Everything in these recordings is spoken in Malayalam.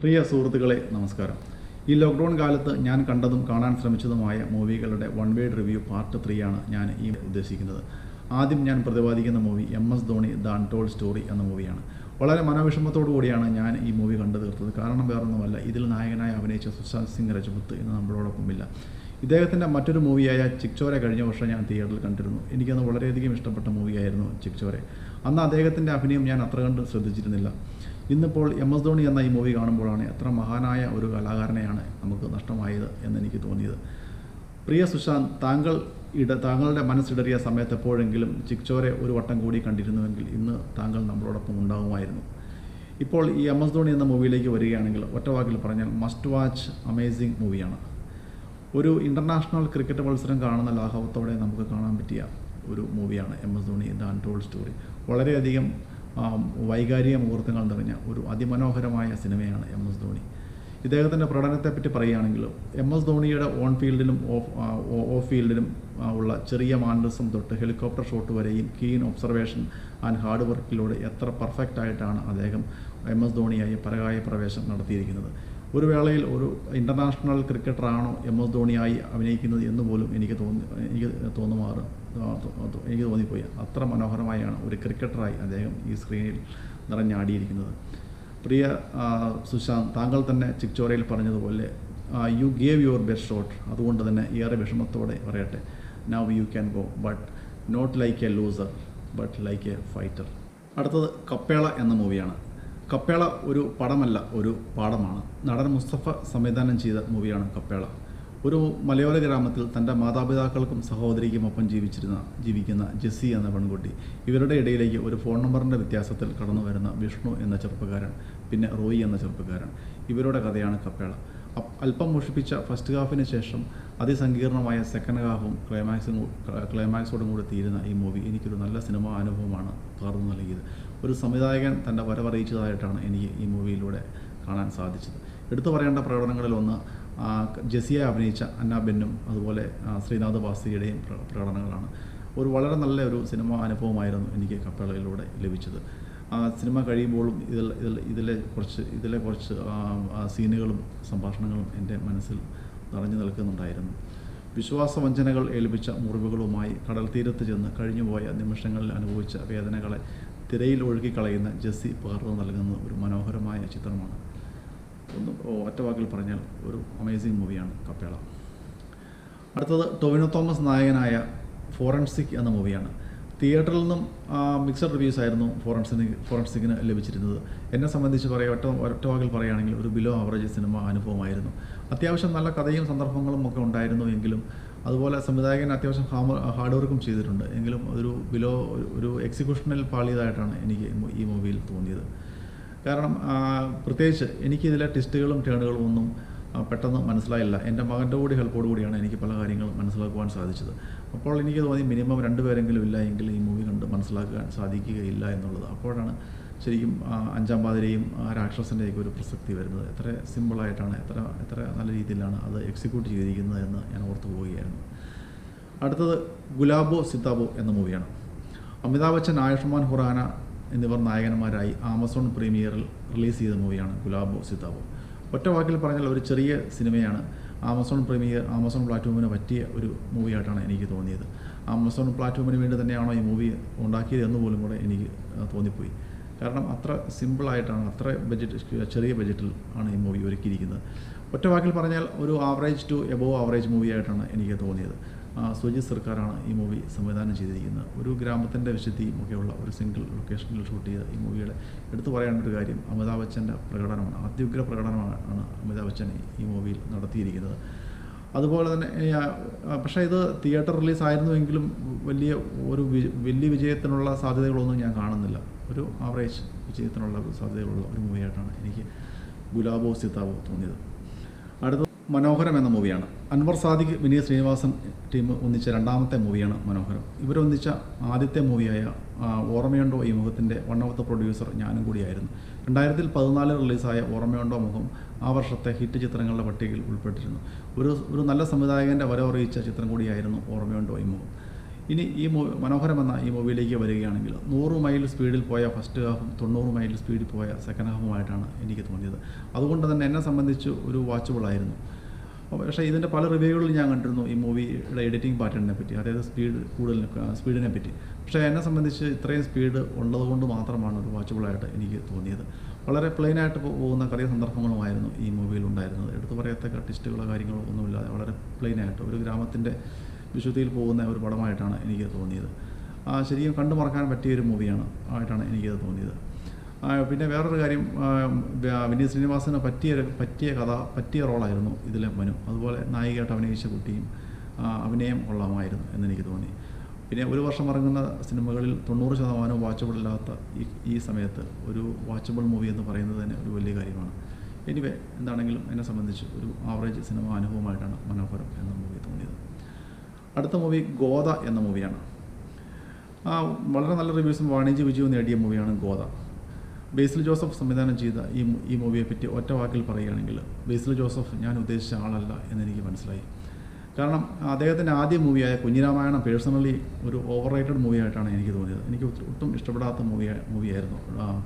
പ്രിയ സുഹൃത്തുക്കളെ നമസ്കാരം. ഈ ലോക്ക്ഡൗൺ കാലത്ത് ഞാൻ കണ്ടതും കാണാൻ ശ്രമിച്ചതുമായ മൂവികളുടെ one word review part three ആണ് ഞാൻ ഈ ഉദ്ദേശിക്കുന്നത്. ആദ്യം ഞാൻ പ്രതിപാദിക്കുന്ന movie M S Dhoni the untold story എന്ന മൂവിയാണ്. വളരെ മനോവിഷമത്തോടു കൂടിയാണ് ഞാൻ ഈ മൂവി കണ്ടു തീർത്തത്. കാരണം വേറൊന്നുമല്ല ഇതിൽ നായകനായി അഭിനയിച്ച സുശാന്ത് സിംഗ് രജപുത്ത് ഇന്ന് നമ്മളോടൊപ്പമില്ല. ഇദ്ദേഹത്തിന്റെ മറ്റൊരു മൂവിയായ ചിക്ചോര കഴിഞ്ഞ വർഷം ഞാൻ തിയേറ്ററിൽ കണ്ടിരുന്നു. എനിക്കത് വളരെയധികം ഇഷ്ടപ്പെട്ട മൂവിയായിരുന്നു ചിക്ചോര. അന്ന് അദ്ദേഹത്തിന്റെ അഭിനയം ഞാൻ അത്ര കണ്ട് ശ്രദ്ധിച്ചിരുന്നില്ല. ഇന്നിപ്പോൾ എം എസ് ധോണി എന്ന ഈ മൂവി കാണുമ്പോഴാണ് എത്ര മഹാനായ ഒരു കലാകാരനെയാണ് നമുക്ക് നഷ്ടമായത് എന്നെനിക്ക് തോന്നിയത്. പ്രിയ സുശാന്ത് താങ്കൾ ഇട താങ്കളുടെ മനസ്സിടറിയ സമയത്ത് എപ്പോഴെങ്കിലും ചിക്ചോരെ ഒരു വട്ടം കൂടി കണ്ടിരുന്നുവെങ്കിൽ ഇന്ന് താങ്കൾ നമ്മളോടൊപ്പം ഉണ്ടാകുമായിരുന്നു ഇപ്പോൾ ഈ എം എസ് ധോണി എന്ന മൂവിയിലേക്ക് വരികയാണെങ്കിൽ ഒറ്റ വാക്കിൽ പറഞ്ഞാൽ മസ്റ്റ് വാച്ച് അമേസിംഗ് മൂവിയാണ്. ഒരു ഇന്റർനാഷണൽ ക്രിക്കറ്റ് മത്സരം കാണുന്ന ലാഘവത്തോടെ നമുക്ക് കാണാൻ പറ്റിയ ഒരു മൂവിയാണ് M S Dhoni the untold story. വളരെയധികം വൈകാരിക മുഹൂർത്തങ്ങൾ നിറഞ്ഞ ഒരു അതിമനോഹരമായ സിനിമയാണ് എം എസ് ധോണി. ഇദ്ദേഹത്തിന്റെ പ്രകടനത്തെപ്പറ്റി പറയുകയാണെങ്കിൽ എം എസ് ധോണിയുടെ ഓൺ ഫീൽഡിലും ഓഫ് ഓഫ് ഫീൽഡിലും ഉള്ള ചെറിയ മാൻഡസം തൊട്ട് ഹെലികോപ്റ്റർ ഷോട്ട് വരെയും കീൻ ഒബ്സർവേഷൻ ആൻഡ് ഹാർഡ് വർക്കിലൂടെ എത്ര പെർഫെക്റ്റ് ആയിട്ടാണ് അദ്ദേഹം എം എസ് ധോണിയായി പരകായ പ്രവേശം നടത്തിയിരിക്കുന്നത്. ഒരു വേളയിൽ ഒരു ഇന്റർനാഷണൽ ക്രിക്കറ്ററാണോ എം എസ് ധോണിയായി അഭിനയിക്കുന്നത് എന്ന് പോലും എനിക്ക് തോന്നി എനിക്ക് തോന്നുമാറ്. എനിക്ക് തോന്നിപ്പോയി. അത്ര മനോഹരമായാണ് ഒരു ക്രിക്കറ്ററായി അദ്ദേഹം ഈ സ്ക്രീനിൽ നിറഞ്ഞാടിയിരിക്കുന്നത്. പ്രിയ സുശാന്ത് താങ്കൾ തന്നെ ചിക്ചോരയിൽ പറഞ്ഞതുപോലെ you gave your best shot അതുകൊണ്ട് തന്നെ ഏറെ വിഷമത്തോടെ പറയട്ടെ. Now you can go but not like a loser but like a fighter അടുത്തത് കപ്പേള എന്ന മൂവിയാണ് കപ്പേള ഒരു പടമല്ല ഒരു പാഠമാണ്. നടൻ മുസ്തഫ സംവിധാനം ചെയ്ത മൂവിയാണ് കപ്പേള. ഒരു മലയോര ഗ്രാമത്തിൽ തന്റെ മാതാപിതാക്കൾക്കും സഹോദരിക്കും ഒപ്പം ജീവിച്ചിരുന്ന ജീവിക്കുന്ന ജെസ്സി എന്ന പെൺകുട്ടി. ഇവരുടെ ഇടയിലേക്ക് ഒരു ഫോൺ നമ്പറിന്റെ വ്യത്യാസത്തിൽ കടന്നു വരുന്ന വിഷ്ണു എന്ന ചെറുപ്പക്കാരൻ പിന്നെ റോയി എന്ന ചെറുപ്പക്കാരൻ. ഇവരുടെ കഥയാണ് കപ്പേള. അല്പം മുഷിപ്പിച്ച ഫസ്റ്റ് ഹാഫിന് ശേഷം അതിസങ്കീർണമായ സെക്കൻഡ് ഹാഫും ക്ലൈമാക്സും ക്ലൈമാക്സോടും കൂടി തീരുന്ന ഈ മൂവി എനിക്കൊരു നല്ല സിനിമാ അനുഭവമാണ് പകർന്നു നൽകിയത്. ഒരു സംവിധായകൻ തന്റെ വരവറിയിച്ചതായിട്ടാണ് എനിക്ക് ഈ മൂവിയിലൂടെ കാണാൻ സാധിച്ചത്. എടുത്തു പറയേണ്ട പ്രകടനങ്ങളിലൊന്ന് ജെസിയെ അഭിനയിച്ച അന്ന ബെന്നും അതുപോലെ ശ്രീനാഥ് ബാസിയുടെയും പ്രകടനങ്ങളാണ്. ഒരു വളരെ നല്ല ഒരു സിനിമാ അനുഭവമായിരുന്നു എനിക്ക് കപ്പേളയിലൂടെ ലഭിച്ചത്. ആ സിനിമ കഴിയുമ്പോഴും ഇതിൽ ഇതിൽ ഇതിലെ കുറച്ച് ഇതിലെ കുറച്ച് സീനുകളും സംഭാഷണങ്ങളും എന്റെ മനസ്സിൽ നിറഞ്ഞു നിൽക്കുന്നുണ്ടായിരുന്നു. വിശ്വാസവഞ്ചനകൾ ഏൽപ്പിച്ച മുറിവുകളുമായി കടൽ തീരത്ത് ചെന്ന് കഴിഞ്ഞുപോയ നിമിഷങ്ങളിൽ അനുഭവിച്ച വേദനകളെ തിരയിൽ ഒഴുകിക്കളയുന്ന ജസ്സി പകർന്നു നൽകുന്ന ഒരു മനോഹരമായ ചിത്രമാണ്. ഒന്ന് ഒറ്റ വാക്കിൽ പറഞ്ഞാൽ ഒരു അമേസിങ് മൂവിയാണ് കപ്പേള അടുത്തത് ടൊവിനോ തോമസ് നായകനായ ഫോറൻസിക് എന്ന മൂവിയാണ് തിയേറ്ററിൽ നിന്നും മിക്സഡ് റിവ്യൂസ് ആയിരുന്നു ഫോറൻസിന് ഫോറൻസിക്കിന് ലഭിച്ചിരുന്നത്. എന്നെ സംബന്ധിച്ച് പറയുക ഒറ്റ ഒറ്റ വാക്കിൽ പറയുകയാണെങ്കിൽ ഒരു ബിലോ ആവറേജ് സിനിമ അനുഭവമായിരുന്നു. അത്യാവശ്യം നല്ല കഥയും സന്ദർഭങ്ങളും ഒക്കെ ഉണ്ടായിരുന്നു എങ്കിലും അതുപോലെ സംവിധായകൻ അത്യാവശ്യം ഹാർഡ് വർക്കും ചെയ്തിട്ടുണ്ട്. എങ്കിലും ഒരു ബിലോ ഒരു എക്സിക്യൂഷനിൽ പാളിയതായിട്ടാണ് എനിക്ക് ഈ മൂവിയിൽ തോന്നിയത്. കാരണം പ്രത്യേകിച്ച് എനിക്കിതിലെ ടെസ്റ്റുകളും ടേണുകളും ഒന്നും പെട്ടെന്ന് മനസ്സിലായില്ല. എന്റെ മകന്റെ കൂടി ഹെൽപ്പോട് കൂടിയാണ് എനിക്ക് പല കാര്യങ്ങളും മനസ്സിലാക്കുവാൻ സാധിച്ചത്. അപ്പോൾ എനിക്ക് തോന്നി മിനിമം രണ്ടുപേരെങ്കിലും ഇല്ല എങ്കിൽ ഈ മൂവി കണ്ട് മനസ്സിലാക്കാൻ സാധിക്കുകയില്ല എന്നുള്ളത്. അപ്പോഴാണ് ശരിക്കും അഞ്ചാം പാതിരയും രാക്ഷസന്റെയൊക്കെ ഒരു പ്രസക്തി വരുന്നത്. എത്ര സിമ്പിളായിട്ടാണ് എത്ര എത്ര നല്ല രീതിയിലാണ് അത് എക്സിക്യൂട്ട് ചെയ്തിരിക്കുന്നത് എന്ന് ഞാൻ ഓർത്തു പോവുകയായിരുന്നു. അടുത്തത് ഗുലാബോ സിതാബോ എന്ന മൂവിയാണ് അമിതാഭ് ബച്ചൻ ആയുഷ്മാൻ ഖുറാന എന്നിവർ നായകന്മാരായി ആമസോൺ പ്രീമിയറിൽ റിലീസ് ചെയ്ത മൂവിയാണ് ഗുലാബോ സിതാബോ ഒറ്റ വാക്കിൽ പറഞ്ഞാൽ ഒരു ചെറിയ സിനിമയാണ്. ആമസോൺ പ്രീമിയർ ആമസോൺ പ്ലാറ്റ്ഫോമിന് പറ്റിയ ഒരു മൂവിയായിട്ടാണ് എനിക്ക് തോന്നിയത്. ആമസോൺ പ്ലാറ്റ്ഫോമിന് വേണ്ടി തന്നെയാണോ ഈ മൂവി ഉണ്ടാക്കിയത് എന്ന് പോലും കൂടെ എനിക്ക് തോന്നിപ്പോയി. കാരണം അത്ര സിമ്പിളായിട്ടാണ് അത്ര ബഡ്ജറ്റ് ചെറിയ ബഡ്ജറ്റിൽ ആണ് ഈ മൂവി ഒരുക്കിയിരിക്കുന്നത്. ഒറ്റ വാക്കിൽ പറഞ്ഞാൽ ഒരു ആവറേജ് ടു എബോവ് ആവറേജ് മൂവിയായിട്ടാണ് എനിക്ക് തോന്നിയത്. ആ, സുജിത് സർക്കാരാണ് ഈ മൂവി സംവിധാനം ചെയ്തിരിക്കുന്നത്. ഒരു ഗ്രാമത്തിന്റെ വിശുദ്ധിയും ഒക്കെയുള്ള ഒരു സിംഗിൾ ലൊക്കേഷനിൽ ഷൂട്ട് ചെയ്ത ഈ മൂവിയുടെ എടുത്തു പറയേണ്ട ഒരു കാര്യം അമിതാഭ് ബച്ചന്റെ പ്രകടനമാണ്. അത്യുഗ്ര പ്രകടനമാണ് അമിതാഭ് ബച്ചൻ ഈ മൂവിയിൽ നടത്തിയിരിക്കുന്നത്. അതുപോലെ തന്നെ പക്ഷേ ഇത് തിയേറ്റർ റിലീസ് ആയിരുന്നുവെങ്കിലും വലിയ ഒരു വലിയ വിജയത്തിനുള്ള സാധ്യതകളൊന്നും ഞാൻ കാണുന്നില്ല. ഒരു ആവറേജ് വിജയത്തിനുള്ള സാധ്യതകളുള്ള ഒരു മൂവിയായിട്ടാണ് എനിക്ക് ഗുലാബോ സിതാബോ തോന്നിയത്. മനോഹരം എന്ന മൂവിയാണ്. അൻവർ സാദിഖ് വിനീത് ശ്രീനിവാസൻ ടീം ഒന്നിച്ച രണ്ടാമത്തെ മൂവിയാണ് മനോഹരം. ഇവരൊന്നിച്ച ആദ്യത്തെ മൂവിയായ ഓർമ്മയുണ്ടോ ഈ മുഖത്തിന്റെ വൺ ഓഫ് ദ പ്രൊഡ്യൂസർ ഞാനും കൂടിയായിരുന്നു. രണ്ടായിരത്തിൽ പതിനാലിൽ റിലീസായ ഓർമ്മയുണ്ടോ മുഖം ആ വർഷത്തെ ഹിറ്റ് ചിത്രങ്ങളുടെ പട്ടികയിൽ ഉൾപ്പെട്ടിരുന്നു. ഒരു ഒരു നല്ല സംവിധായകന്റെ വരവറിയിച്ച ചിത്രം കൂടിയായിരുന്നു ഓർമ്മയുണ്ടോ ഈ മുഖം. ഇനി ഈ മൂവി മനോഹരം എന്ന ഈ മൂവിയിലേക്ക് വരികയാണെങ്കിൽ നൂറ് മൈൽ സ്പീഡിൽ പോയ ഫസ്റ്റ് ഹാഫും തൊണ്ണൂറ് മൈൽ സ്പീഡിൽ പോയ സെക്കൻഡ് ഹാഫുമായിട്ടാണ് എനിക്ക് തോന്നിയത്. അതുകൊണ്ട് തന്നെ എന്നെ സംബന്ധിച്ച് ഒരു വാച്ചബിളായിരുന്നു പക്ഷേ ഇതിന്റെ പല റിവ്യൂകളിൽ ഞാൻ കണ്ടിരുന്നു ഈ മൂവിയുടെ എഡിറ്റിംഗ് പാറ്റേണിനെ പറ്റി അതായത് സ്പീഡ് കൂടുതൽ സ്പീഡിനെ പറ്റി. പക്ഷേ എന്നെ സംബന്ധിച്ച് ഇത്രയും സ്പീഡ് ഉള്ളതുകൊണ്ട് മാത്രമാണ് ഒരു വാച്ചബിളായിട്ട് എനിക്ക് തോന്നിയത്. വളരെ പ്ലെയിനായിട്ട് പോകുന്ന കറിയ സന്ദർഭങ്ങളുമായിരുന്നു ഈ മൂവിയിൽ ഉണ്ടായിരുന്നത്. എടുത്തു പറയത്തക്ക ടിസ്റ്റുകളോ കാര്യങ്ങളോ ഒന്നുമില്ലാതെ വളരെ പ്ലെയിനായിട്ട് ഒരു ഗ്രാമത്തിന്റെ വിശുദ്ധിയിൽ പോകുന്ന ഒരു പടമായിട്ടാണ് എനിക്ക് തോന്നിയത്. ശരിക്കും കണ്ടു മറക്കാൻ പറ്റിയ ഒരു മൂവിയാണ് ആയിട്ടാണ് എനിക്കത് തോന്നിയത്. പിന്നെ വേറൊരു കാര്യം വിനീത് ശ്രീനിവാസന് പറ്റിയ പറ്റിയ കഥ പറ്റിയ റോളായിരുന്നു ഇതിലെ മനു. അതുപോലെ നായികയായിട്ട് അഭിനയിച്ച കുട്ടിയും അഭിനയം കൊള്ളാമായിരുന്നു എന്നെനിക്ക് തോന്നി. പിന്നെ ഒരു വർഷം ഇറങ്ങുന്ന സിനിമകളിൽ തൊണ്ണൂറ് ശതമാനവും വാച്ചബിൾ ഇല്ലാത്ത ഈ ഈ സമയത്ത് ഒരു വാച്ചബിൾ മൂവി എന്ന് പറയുന്നത് തന്നെ ഒരു വലിയ കാര്യമാണ്. എനിവേ എന്താണെങ്കിലും എന്നെ സംബന്ധിച്ച് ഒരു ആവറേജ് സിനിമ അനുഭവമായിട്ടാണ് മനോഹരം എന്ന മൂവി തോന്നിയത്. അടുത്ത മൂവി ഗോദ എന്ന മൂവിയാണ്. ആ വളരെ നല്ല റിവ്യൂസും വാണിജ്യ വിജയവും നേടിയ മൂവിയാണ് ഗോദ. ബേസിൽ ജോസഫ് സംവിധാനം ചെയ്ത ഈ ഈ മൂവിയെ പറ്റി ഒറ്റ വാക്കിൽ പറയുകയാണെങ്കിൽ ബേസിൽ ജോസഫ് ഞാൻ ഉദ്ദേശിച്ച ആളല്ല എന്നെനിക്ക് മനസ്സിലായി. കാരണം അദ്ദേഹത്തിന്റെ ആദ്യ മൂവിയായ കുഞ്ഞിരാമായണം പേഴ്സണലി ഒരു ഓവർ റേറ്റഡ് മൂവിയായിട്ടാണ് എനിക്ക് തോന്നിയത്. എനിക്ക് ഒട്ടും ഇഷ്ടപ്പെടാത്ത മൂവി മൂവിയായിരുന്നു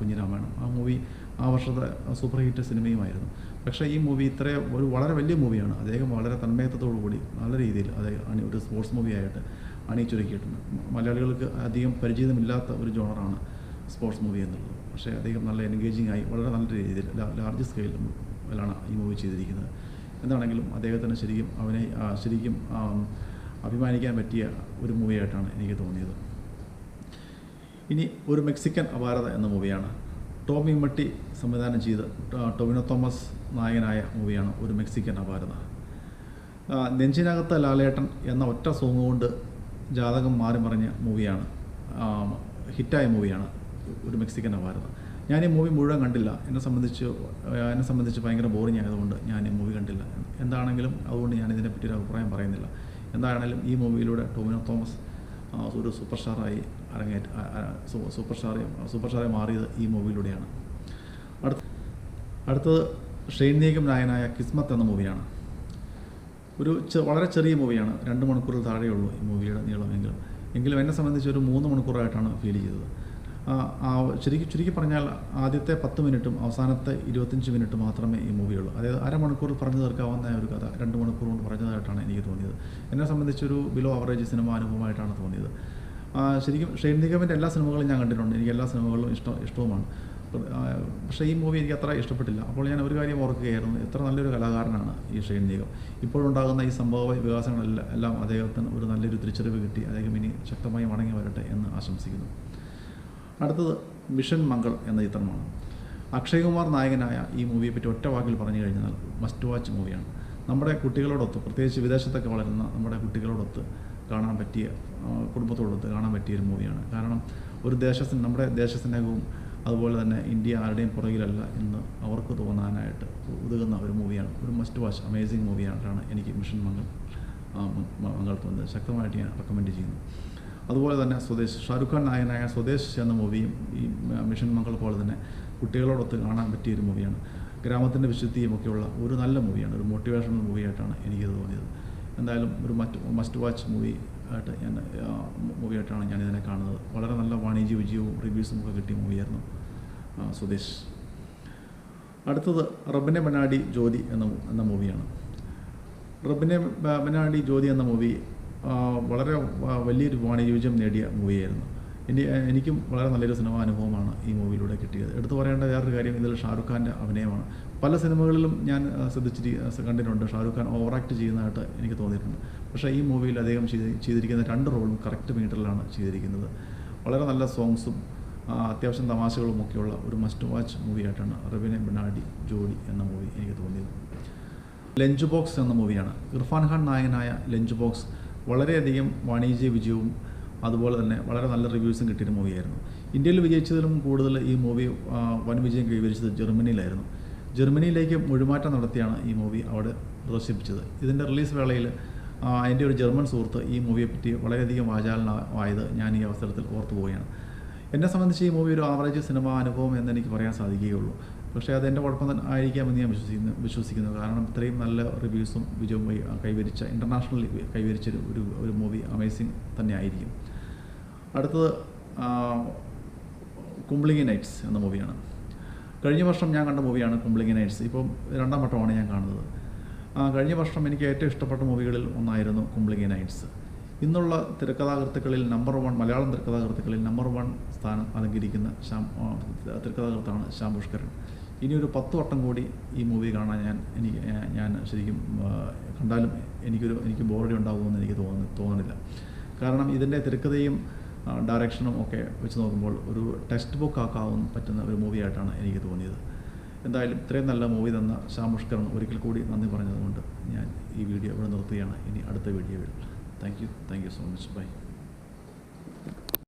കുഞ്ഞിരാമായണം. ആ മൂവി ആ വർഷത്തെ സൂപ്പർ ഹിറ്റ് സിനിമയുമായിരുന്നു. പക്ഷേ ഈ മൂവി ഇത്ര ഒരു വളരെ വലിയ മൂവിയാണ് അദ്ദേഹം വളരെ കൂടി നല്ല രീതിയിൽ അദ്ദേഹം അണി ഒരു സ്പോർട്സ് മൂവിയായിട്ട് അണിയിച്ചൊരുക്കിയിട്ടുണ്ട്. മലയാളികൾക്ക് അധികം പരിചിതമില്ലാത്ത ഒരു ജോണറാണ് സ്പോർട്സ് മൂവി എന്നുള്ളത്. പക്ഷേ അദ്ദേഹം നല്ല എൻഗേജിങ് ആയി വളരെ നല്ല രീതിയിൽ ലാർജ് സ്കെയിലാണ് ഈ മൂവി ചെയ്തിരിക്കുന്നത്. എന്താണെങ്കിലും അദ്ദേഹത്തിന് ശരിക്കും അവനെ ശരിക്കും അഭിമാനിക്കാൻ പറ്റിയ ഒരു മൂവിയായിട്ടാണ് എനിക്ക് തോന്നിയത്. ഇനി ഒരു മെക്സിക്കൻ അപാരത എന്ന മൂവിയാണ് ടോമി മട്ടി സംവിധാനം ചെയ്ത് ടൊവിനോ തോമസ് നായകനായ മൂവിയാണ് ഒരു മെക്സിക്കൻ അപാരത. നെഞ്ചിനകത്ത് ലാലേട്ടൻ എന്ന ഒറ്റ സോങ് കൊണ്ട് ജാതകം മാറി മറിഞ്ഞ മൂവിയാണ് ഹിറ്റായ മൂവിയാണ് ഒരു മെക്സിക്കൻ അപാരത. ഞാൻ ഈ മൂവി മുഴുവൻ കണ്ടില്ല. എന്നെ സംബന്ധിച്ച് എന്നെ സംബന്ധിച്ച് ഭയങ്കര ബോറിംഗ് ആയതുകൊണ്ട് ഞാൻ ഈ മൂവി കണ്ടില്ല. എന്താണെങ്കിലും അതുകൊണ്ട് ഞാൻ ഇതിനെപ്പറ്റി ഒരു അഭിപ്രായം പറയുന്നില്ല. എന്താണെങ്കിലും ഈ മൂവിയിലൂടെ ടോമിനോ തോമസ് ഒരു സൂപ്പർ സ്റ്റാറായി അരങ്ങേറ്റ സൂപ്പർ സ്റ്റാർ സൂപ്പർ സ്റ്റാറെ മാറിയത് ഈ മൂവിയിലൂടെയാണ്. അടുത്ത അടുത്തത് ഷെയ്ൻ നായനായ കിസ്മത്ത് എന്ന മൂവിയാണ്. ഒരു വളരെ ചെറിയ മൂവിയാണ് രണ്ട് മണിക്കൂറിൽ താഴെയുള്ളൂ ഈ മൂവിയുടെ നീളമെങ്കിലും എങ്കിലും. എന്നെ സംബന്ധിച്ച് ഒരു മൂന്ന് മണിക്കൂറായിട്ടാണ് ഫീൽ ചെയ്തത്. ചുരുക്കി ചുരുക്കി പറഞ്ഞാൽ ആദ്യത്തെ പത്ത് മിനിറ്റും അവസാനത്തെ ഇരുപത്തഞ്ച് മിനിറ്റ് മാത്രമേ ഈ മൂവിയുള്ളൂ. അതായത് അരമണിക്കൂറിൽ പറഞ്ഞു തീർക്കാവുന്ന ഒരു കഥ രണ്ട് മണിക്കൂർ കൊണ്ട് പറഞ്ഞതായിട്ടാണ് എനിക്ക് തോന്നിയത്. എന്നെ സംബന്ധിച്ചൊരു ബിലോ ആവറേജ് സിനിമ അനുഭവമായിട്ടാണ് തോന്നിയത്. ശരിക്കും ഷെയ്ൻ നിഗമിന്റെ എല്ലാ സിനിമകളും ഞാൻ കണ്ടിട്ടുണ്ട്. എനിക്ക് എല്ലാ സിനിമകളിലും ഇഷ്ടം ഇഷ്ടവുമാണ്. പക്ഷേ ഈ മൂവി എനിക്ക് അത്ര ഇഷ്ടപ്പെട്ടില്ല. അപ്പോൾ ഞാൻ ഒരു കാര്യം ഓർക്കുകയായിരുന്നു. എത്ര നല്ലൊരു കലാകാരനാണ് ഈ ഷെയ്ൻ നിഗം ഇപ്പോഴുണ്ടാകുന്ന ഈ സംഭവ വികാസങ്ങളെല്ലാം എല്ലാം അദ്ദേഹത്തിന് ഒരു നല്ലൊരു തിരിച്ചറിവ് കിട്ടി. അദ്ദേഹം ഇനി ശക്തമായി മടങ്ങി വരട്ടെ എന്ന് ആശംസിക്കുന്നു. അടുത്തത് മിഷൻ മംഗൾ എന്ന ചിത്രമാണ്. അക്ഷയ് കുമാർ നായകനായ ഈ മൂവിയെ പറ്റി ഒറ്റ വാക്കിൽ പറഞ്ഞു കഴിഞ്ഞാൽ മസ്റ്റ് വാച്ച് മൂവിയാണ്. നമ്മുടെ കുട്ടികളോടൊത്ത് പ്രത്യേകിച്ച് വിദേശത്തൊക്കെ വളരുന്ന നമ്മുടെ കുട്ടികളോടൊത്ത് കാണാൻ പറ്റിയ കുടുംബത്തോടൊത്ത് കാണാൻ പറ്റിയ ഒരു മൂവിയാണ്. കാരണം ഒരു ദേശസ്നേഹം നമ്മുടെ ദേശസ്നേഹവും അതുപോലെ തന്നെ ഇന്ത്യ ആരുടെയും പുറകിലല്ല എന്ന് അവർക്ക് തോന്നാനായിട്ട് ഉതകുന്ന ഒരു മൂവിയാണ്. ഒരു മസ്റ്റ് വാച്ച് അമേസിങ് മൂവിയായിട്ടാണ് എനിക്ക് മിഷൻ മംഗൾ മംഗൾ തോന്നുന്നത് ശക്തമായിട്ട് ഞാൻ റെക്കമെൻഡ് ചെയ്യുന്നു. അതുപോലെ തന്നെ സ്വദേശ് ഷാറുഖ് ഖാൻ നായകനായ സ്വദേശ് എന്ന മൂവിയും ഈ മിഷൻ മംഗൾ പോലെ തന്നെ കുട്ടികളോടൊത്ത് കാണാൻ പറ്റിയ ഒരു മൂവിയാണ്. ഗ്രാമത്തിന്റെ വിശുദ്ധിയും ഒക്കെയുള്ള ഒരു നല്ല മൂവിയാണ്. ഒരു മോട്ടിവേഷണൽ മൂവിയായിട്ടാണ് എനിക്കത് തോന്നിയത്. എന്തായാലും ഒരു മറ്റ് മസ്റ്റ് വാച്ച് മൂവി ആയിട്ട് ഞാൻ മൂവിയായിട്ടാണ് ഞാൻ ഇതിനെ കാണുന്നത്. വളരെ നല്ല വാണിജ്യ വിജയവും റിവ്യൂസും ഒക്കെ കിട്ടിയ മൂവിയായിരുന്നു സുദേശ് അടുത്തത് റബിനെ മനാടി ജ്യോതി എന്ന എന്ന മൂവിയാണ് റബിനെ മനാടി ജ്യോതി എന്ന മൂവി വളരെ വലിയൊരു വാണിജ്യ വിജയം നേടിയ മൂവിയായിരുന്നു ഇനി എനിക്കും വളരെ നല്ലൊരു സിനിമാ അനുഭവമാണ് ഈ മൂവിയിലൂടെ കിട്ടിയത്. എടുത്തു പറയേണ്ട വേറൊരു കാര്യം ഇതിൽ ഷാറുഖ് ഖാന്റെ അഭിനയമാണ്. പല സിനിമകളിലും ഞാൻ ശ്രദ്ധിച്ചിരി കണ്ടിട്ടുണ്ട്. ഷാറുഖ് ഖാൻ ഓവർ ആക്ട് ചെയ്യുന്നതായിട്ട് എനിക്ക് തോന്നിയിട്ടുണ്ട്. പക്ഷേ ഈ മൂവിയിൽ അദ്ദേഹം ചെയ്തിരിക്കുന്ന രണ്ട് റോളും കറക്റ്റ് മീറ്ററിലാണ് ചെയ്തിരിക്കുന്നത്. വളരെ നല്ല സോങ്സും അത്യാവശ്യം തമാശകളും ഒക്കെയുള്ള ഒരു മസ്റ്റ് വാച്ച് മൂവിയായിട്ടാണ് റബിനെ ബിനാഡി ജോഡി എന്ന മൂവി എനിക്ക് തോന്നിയത്. ലഞ്ച് ബോക്സ് എന്ന മൂവിയാണ്. ഇർഫാൻ ഖാൻ നായകനായ ലഞ്ച് ബോക്സ് വളരെയധികം വാണിജ്യ വിജയവും അതുപോലെ തന്നെ വളരെ നല്ല റിവ്യൂസും കിട്ടിയൊരു മൂവിയായിരുന്നു. ഇന്ത്യയിൽ വിജയിച്ചതിലും കൂടുതൽ ഈ മൂവി വൻ വിജയം കൈവരിച്ചത് ജർമ്മനിയിലായിരുന്നു. ജർമ്മനിയിലേക്ക് മൊഴിമാറ്റം നടത്തിയാണ് ഈ മൂവി അവിടെ പ്രദർശിപ്പിച്ചത്. ഇതിന്റെ റിലീസ് വേളയിൽ എന്റെ ഒരു ജർമ്മൻ സുഹൃത്ത് ഈ മൂവിയെ പറ്റി വളരെയധികം വാചാലനായത് ഞാൻ ഈ അവസരത്തിൽ ഓർത്തു പോവുകയാണ്. എന്നെ സംബന്ധിച്ച് ഈ മൂവി ഒരു ആവറേജ് സിനിമ അനുഭവം എന്ന് എനിക്ക് പറയാൻ സാധിക്കുകയുള്ളൂ. പക്ഷേ അത് എന്റെ കുഴപ്പം തന്നെ ആയിരിക്കാമെന്ന് ഞാൻ വിശ്വസിക്കുന്നു വിശ്വസിക്കുന്നു. കാരണം ഇത്രയും നല്ല റിവ്യൂസും വിജയവും കൈവരിച്ച ഇന്റർനാഷണൽ കൈവരിച്ച ഒരു ഒരു മൂവി അമേസിങ് തന്നെ ആയിരിക്കും. അടുത്തത് കുംബ്ലിംഗി നൈറ്റ്സ് എന്ന മൂവിയാണ്. കഴിഞ്ഞ വർഷം ഞാൻ കണ്ട മൂവിയാണ് കുംബ്ലിംഗി നൈറ്റ്സ്. ഇപ്പം രണ്ടാം വട്ടമാണ് ഞാൻ കാണുന്നത്. കഴിഞ്ഞ വർഷം എനിക്ക് ഏറ്റവും ഇഷ്ടപ്പെട്ട മൂവികളിൽ ഒന്നായിരുന്നു കുംബ്ലിംഗി നൈറ്റ്സ്. ഇന്നുള്ള തിരക്കഥാകൃത്തുക്കളിൽ നമ്പർ വൺ മലയാളം തിരക്കഥാകൃത്തുക്കളിൽ നമ്പർ വൺ സ്ഥാനം അലങ്കരിക്കുന്ന ശ്യാം തിരക്കഥാകൃത്താണ് ശ്യാം പുഷ്കരൻ ഇനി ഒരു പത്ത് വട്ടം കൂടി ഈ മൂവി കാണാൻ ഞാൻ എനിക്ക് ഞാൻ- ശരിക്കും കണ്ടാലും എനിക്കൊരു എനിക്ക് ബോറടി ഉണ്ടാകുമെന്ന് എനിക്ക് തോന്നുന്നു തോന്നുന്നില്ല. കാരണം ഇതിന്റെ തിരക്കഥയും ഡയറക്ഷനും ഒക്കെ വെച്ച് നോക്കുമ്പോൾ ഒരു ടെക്സ്റ്റ് ബുക്ക് ആക്കാവുന്ന പറ്റുന്ന ഒരു മൂവിയായിട്ടാണ് എനിക്ക് തോന്നിയത്. എന്തായാലും ഇത്രയും നല്ല മൂവി തന്ന ശ്യാം ഒരിക്കൽ കൂടി നന്ദി പറഞ്ഞതുകൊണ്ട് ഞാൻ ഈ വീഡിയോ ഇവിടെ നിർത്തുകയാണ്. ഇനി അടുത്ത വീഡിയോയിൽ thank you thank you so much bye